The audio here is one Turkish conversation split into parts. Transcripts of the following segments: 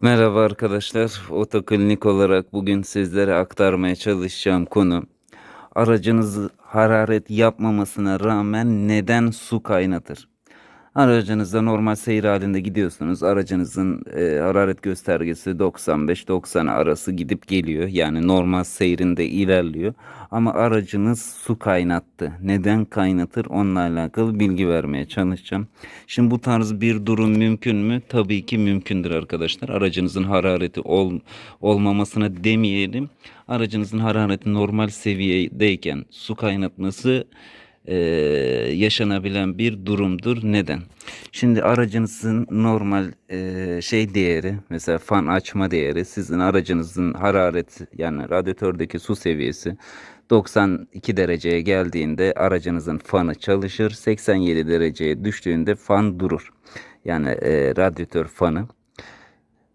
Merhaba arkadaşlar. Otoklinik olarak bugün sizlere aktarmaya çalışacağım konu aracınız hararet yapmamasına rağmen neden su kaynatır? Aracınızda normal seyir halinde gidiyorsunuz. Aracınızın e, hararet göstergesi 95-90 arası gidip geliyor. Yani normal seyrinde ilerliyor. Ama aracınız su kaynattı. Neden kaynatır? Onunla alakalı bilgi vermeye çalışacağım. Şimdi bu tarz bir durum mümkün mü? Tabii ki mümkündür arkadaşlar. Aracınızın harareti ol, olmamasına demeyelim. Aracınızın harareti normal seviyedeyken su kaynatması e, yaşanabilen bir durumdur. Neden? Şimdi aracınızın normal e, şey değeri mesela fan açma değeri sizin aracınızın hararet yani radyatördeki su seviyesi 92 dereceye geldiğinde aracınızın fanı çalışır. 87 dereceye düştüğünde fan durur. Yani e, radyatör fanı.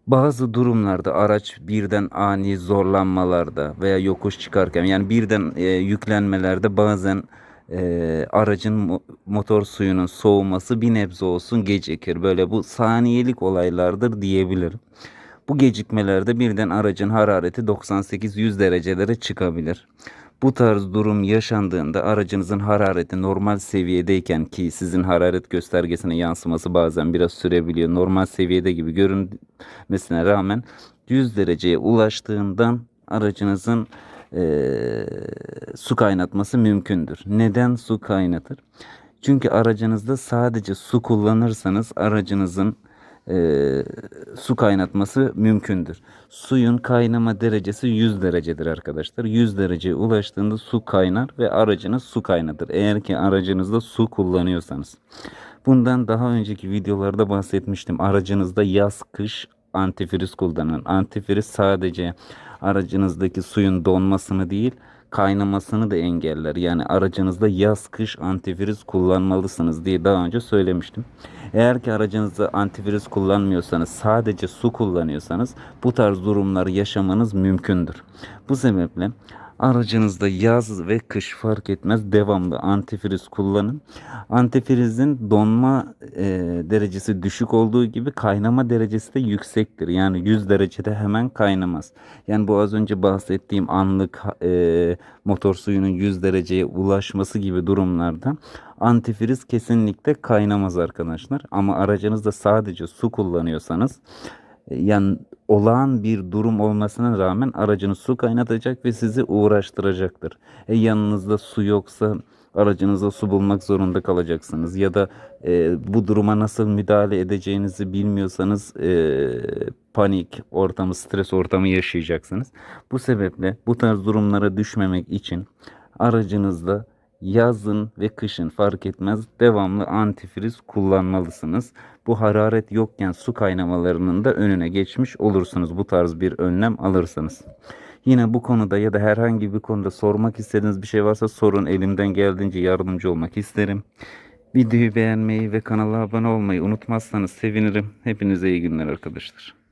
Bazı durumlarda araç birden ani zorlanmalarda veya yokuş çıkarken yani birden e, yüklenmelerde bazen e, aracın mo- motor suyunun soğuması bir nebze olsun gecikir. Böyle bu saniyelik olaylardır diyebilirim. Bu gecikmelerde birden aracın harareti 98-100 derecelere çıkabilir. Bu tarz durum yaşandığında aracınızın harareti normal seviyedeyken ki sizin hararet göstergesine yansıması bazen biraz sürebiliyor. Normal seviyede gibi görünmesine rağmen 100 dereceye ulaştığından aracınızın eee, su kaynatması mümkündür. Neden su kaynatır? Çünkü aracınızda sadece su kullanırsanız aracınızın eee, su kaynatması mümkündür. Suyun kaynama derecesi 100 derecedir arkadaşlar. 100 dereceye ulaştığında su kaynar ve aracınız su kaynatır. Eğer ki aracınızda su kullanıyorsanız. Bundan daha önceki videolarda bahsetmiştim. Aracınızda yaz kış antifriz kullanın. Antifriz sadece aracınızdaki suyun donmasını değil kaynamasını da engeller. Yani aracınızda yaz kış antifriz kullanmalısınız diye daha önce söylemiştim. Eğer ki aracınızda antifriz kullanmıyorsanız sadece su kullanıyorsanız bu tarz durumları yaşamanız mümkündür. Bu sebeple Aracınızda yaz ve kış fark etmez devamlı antifriz kullanın. Antifrizin donma e, derecesi düşük olduğu gibi kaynama derecesi de yüksektir. Yani 100 derecede hemen kaynamaz. Yani bu az önce bahsettiğim anlık e, motor suyunun 100 dereceye ulaşması gibi durumlarda antifriz kesinlikle kaynamaz arkadaşlar. Ama aracınızda sadece su kullanıyorsanız yani olağan bir durum olmasına rağmen aracınız su kaynatacak ve sizi uğraştıracaktır. E yanınızda su yoksa aracınıza su bulmak zorunda kalacaksınız ya da e, bu duruma nasıl müdahale edeceğinizi bilmiyorsanız e, panik ortamı, stres ortamı yaşayacaksınız. Bu sebeple bu tarz durumlara düşmemek için aracınızda yazın ve kışın fark etmez devamlı antifriz kullanmalısınız. Bu hararet yokken su kaynamalarının da önüne geçmiş olursunuz bu tarz bir önlem alırsanız. Yine bu konuda ya da herhangi bir konuda sormak istediğiniz bir şey varsa sorun elimden geldiğince yardımcı olmak isterim. Videoyu beğenmeyi ve kanala abone olmayı unutmazsanız sevinirim. Hepinize iyi günler arkadaşlar.